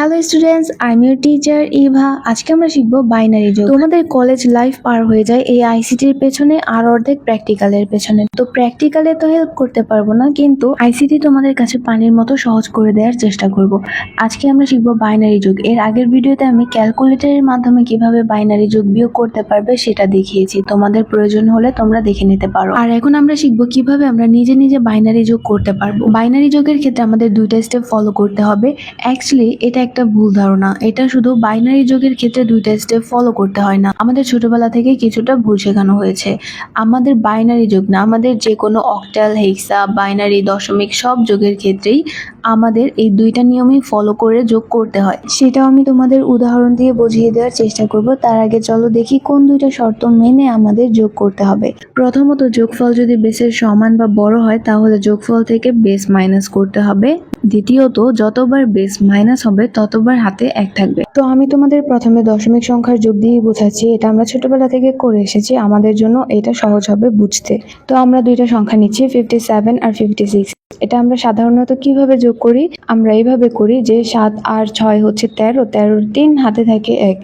Hello students I am your teacher Eva আজকে আমরা শিখব বাইনারি যোগ। তোমাদের কলেজ লাইফ পার হয়ে যায় এই আইসিটির পেছনে আর অর্ধেক প্র্যাকটিক্যালের পেছনে। তো প্র্যাকটিক্যালে তো হেল্প করতে পারব না, কিন্তু আইসিটি তোমাদের কাছে পানির মতো সহজ করে দেওয়ার চেষ্টা করব। আজকে আমরা শিখব বাইনারি যোগ। এর আগের ভিডিওতে আমি ক্যালকুলেটরের মাধ্যমে কীভাবে বাইনারি যোগ বিয়োগ করতে পারবে সেটা দেখিয়েছি। তোমাদের প্রয়োজন হলে তোমরা দেখে নিতে পারো। আর এখন আমরা শিখব কীভাবে আমরা নিজে নিজে বাইনারি যোগ করতে পারব। বাইনারি যোগের ক্ষেত্রে আমাদের দুইটা স্টেপ ফলো করতে হবে। অ্যাকচুয়ালি এটা একটা ভুল ধারণা। এটা শুধু বাইনারি যোগের ক্ষেত্রে দুইটা স্টেপ ফলো করতে হয় না। আমাদের ছোটবেলা থেকে কিছুটা ভুল শেখানো হয়েছে। আমাদের বাইনারি যোগ না, আমাদের যে কোনো অক্টাল হেক্সা বাইনারি দশমিক সব যোগের ক্ষেত্রেই আমাদের এই দুইটা নিয়মই ফলো করে যোগ করতে হয়। সেটাও আমি তোমাদের উদাহরণ দিয়ে বুঝিয়ে দেওয়ার চেষ্টা করব। তার আগে চলো দেখি কোন দুইটা শর্ত মেনে আমাদের যোগ করতে হবে। প্রথমত যোগফল যদি বেসের সমান বা বড় হয়, তাহলে যোগফল থেকে বেস মাইনাস করতে হবে। দ্বিতীয়ত, যতবার বেস মাইনাস হবে, ততবার হাতে এক থাকবে। তো আমি তোমাদের প্রথমে দশমিক সংখ্যার যোগ দিয়ে বোঝাচ্ছি। এটা আমরা ছোটবেলা থেকে করে এসেছি। আমাদের জন্য এটা সহজ হবে বুঝতে। তো আমরা দুইটা সংখ্যা নিচ্ছি ফিফটি সেভেন আর ফিফটি সিক্স এটা আমরা সাধারণত কীভাবে যোগ করি, আমরা এইভাবে করি যে সাত আর ছয় হচ্ছে তেরো, তেরোর তিন হাতে থাকে এক।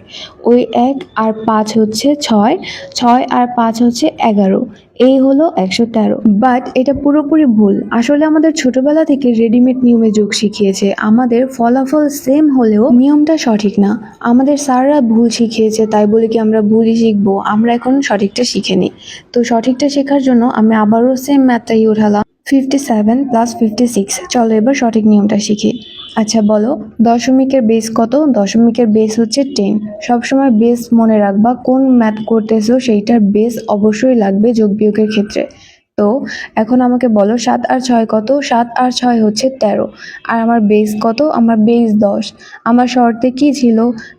ওই এক আর পাঁচ হচ্ছে ছয় ছয় আর পাঁচ হচ্ছে এগারো। এই হলো একশো তেরো। বাট এটা পুরোপুরি ভুল। আসলে আমাদের ছোটবেলা থেকে রেডিমেড নিয়মে যোগ শিখিয়েছে। আমাদের ফলাফল সেম হলেও নিয়মটা সঠিক না। আমাদের স্যাররা ভুল শিখিয়েছে, তাই বলে কি আমরা ভুলই শিখব? আমরা এখন সঠিকটা শিখে নিই তো সঠিকটা শেখার জন্য আমি আবারও সেম ম্যাথটাই উঠালাম fifty seven plus fifty six চলো এবার সঠিক নিয়মটা শিখি। আচ্ছা বলো, দশমিকের বেস কত? দশমিকের বেস হচ্ছে টেন সবসময় বেস মনে রাখবা, কোন ম্যাথ করতেছো সেইটার বেস অবশ্যই লাগবে যোগ বিয়োগের ক্ষেত্রে। তো এখন আমাকে বলো সাত আর ছয় কত? সাত আর ছয় হচ্ছে তেরো। আর আমার বেস কত? আমার বেস দশ। আমার শর্তে কি ছিল?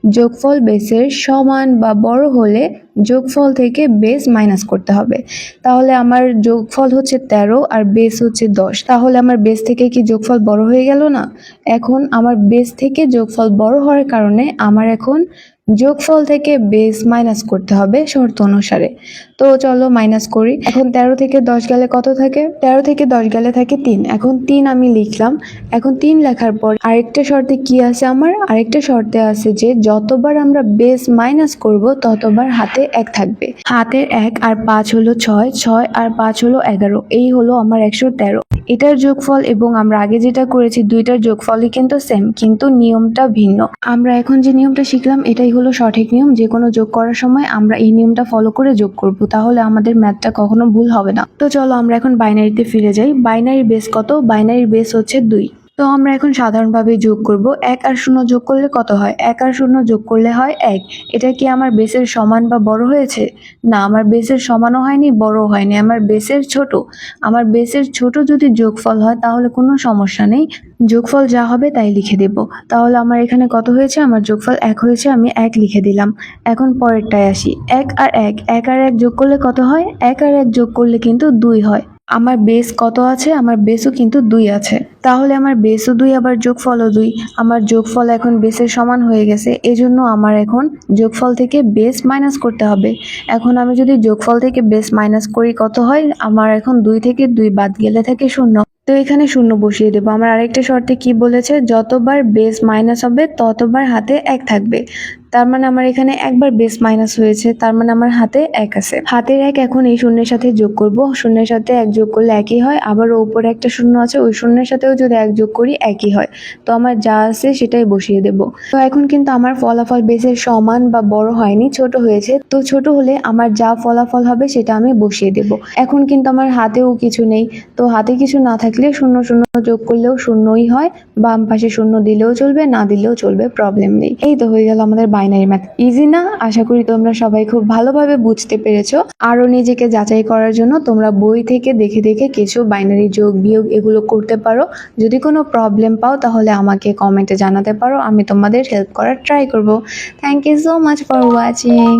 যোগফল বেসের সমান বা বড় হলে যোগফল থেকে বেস মাইনাস করতে হবে। তাহলে আমার যোগফল হচ্ছে তেরো আর বেস হচ্ছে দশ। তাহলে আমার বেস থেকে কি যোগফল বড় হয়ে গেল না? এখন আমার বেস থেকে যোগফল বড় হওয়ার কারণে আমার এখন যোগফল থেকে বেস মাইনাস করতে হবে শর্ত অনুসারে। তো চলো মাইনাস করি। এখন তেরো থেকে দশ গেলে কত থাকে? তেরো থেকে দশ গেলে থাকে তিন। এখন তিন আমি লিখলাম। এখন তিন লেখার পর আরেকটা শর্তে কি আছে আমার? আরেকটা শর্তে আছে যে যতবার আমরা বেস মাইনাস করব, ততবার হাতে এক থাকবে। হাতের এক আর পাঁচ হলো ছয় ছয় আর পাঁচ হলো এগারো। এই হলো আমার একশো তেরো। এটার যোগফল এবং আমরা আগে যেটা করেছি, দুইটার যোগফলই কিন্তু সেম কিন্তু নিয়মটা ভিন্ন। আমরা এখন যে নিয়মটা শিখলাম, এটাই হলো সঠিক নিয়ম। যে কোনো যোগ করার সময় আমরা এই নিয়মটা ফলো করে যোগ করব, তাহলে আমাদের ম্যাথটা কখনো ভুল হবে না। তো চলো আমরা এখন বাইনারিতে ফিরে যাই। বাইনারির বেস কত? বাইনারির বেস হচ্ছে দুই। তো আমরা এখন সাধারণভাবে যোগ করব এক আর শূন্য যোগ করলে কত হয়? এক আর শূন্য যোগ করলে হয় এক। এটা কি আমার বেসের সমান বা বড় হয়েছে? না, আমার বেসের সমানও হয়নি, বড়ও হয়নি। আমার বেসের ছোট। আমার বেসের ছোট যদি যোগফল হয় তাহলে কোনো সমস্যা নেই। যোগফল যা হবে তাই লিখে দেব। তাহলে আমার এখানে কত হয়েছে? আমার যোগফল এক হয়েছে, আমি এক লিখে দিলাম। এখন পরেরটায় আসি। এক আর এক। এক আর এক যোগ করলে কত হয়? এক আর এক যোগ করলে কিন্তু দুই হয়। আমার বেস কত আছে? আমার বেসও কিন্তু দুই আছে। তাহলে আমার বেসও দুই, আবার যোগফলও দুই। আমার যোগফল এখন বেসের সমান হয়ে গেছে, এজন্য আমার এখন যোগফল থেকে বেস মাইনাস করতে হবে। এখন আমি যদি যোগফল থেকে বেস মাইনাস করি, কত হয়? আমার এখন দুই থেকে দুই বাদ গেলে থাকে শূন্য। তো এখানে শূন্য বসিয়ে দেবো। আমার আরেকটা শর্তে কি বলেছে? যতবার বেস মাইনাস হবে, ততবার হাতে এক থাকবে। তার মানে আমার এখানে একবার বেস মাইনাস হয়েছে, তার মানে আমার হাতে এক আছে। হাতের এক এখন এই শূন্যের সাথে যোগ করব। শূন্যের সাথে এক যোগ করলে একই হয় আবার উপরে একটা শূন্য আছে, ওই শূন্যের সাথেও যদি এক যোগ করি একই হয়। তো আমার যা আছে সেটাই বসিয়ে দেব। তো এখন কিন্তু আমার ফলাফল বেসের সমান বা বড় হয়নি, ছোট হয়েছে। তো ছোট হলে আমার যা ফলাফল হবে সেটা আমি বসিয়ে দেব। এখন কিন্তু আমার হাতেও কিছু নেই। তো হাতে কিছু না থাকলে শূন্য শূন্য যোগ করলেও শূন্যই হয়, বাম পাশে শূন্য দিলেও চলবে, না দিলেও চলবে প্রবলেম নেই। এই তো হয়ে গেল আমাদের বাইনারি ম্যাথ ইজি না? আশা করি তোমরা সবাই খুব ভালোভাবে বুঝতে পেরেছ। আরও নিজেকে যাচাই করার জন্য তোমরা বই থেকে দেখে দেখে কিছু বাইনারি যোগ, বিয়োগ এগুলো করতে পারো। যদি কোনো প্রবলেম পাও তাহলে আমাকে কমেন্টে জানাতে পারো। আমি তোমাদের হেল্প করার ট্রাই করব। Thank you so much for watching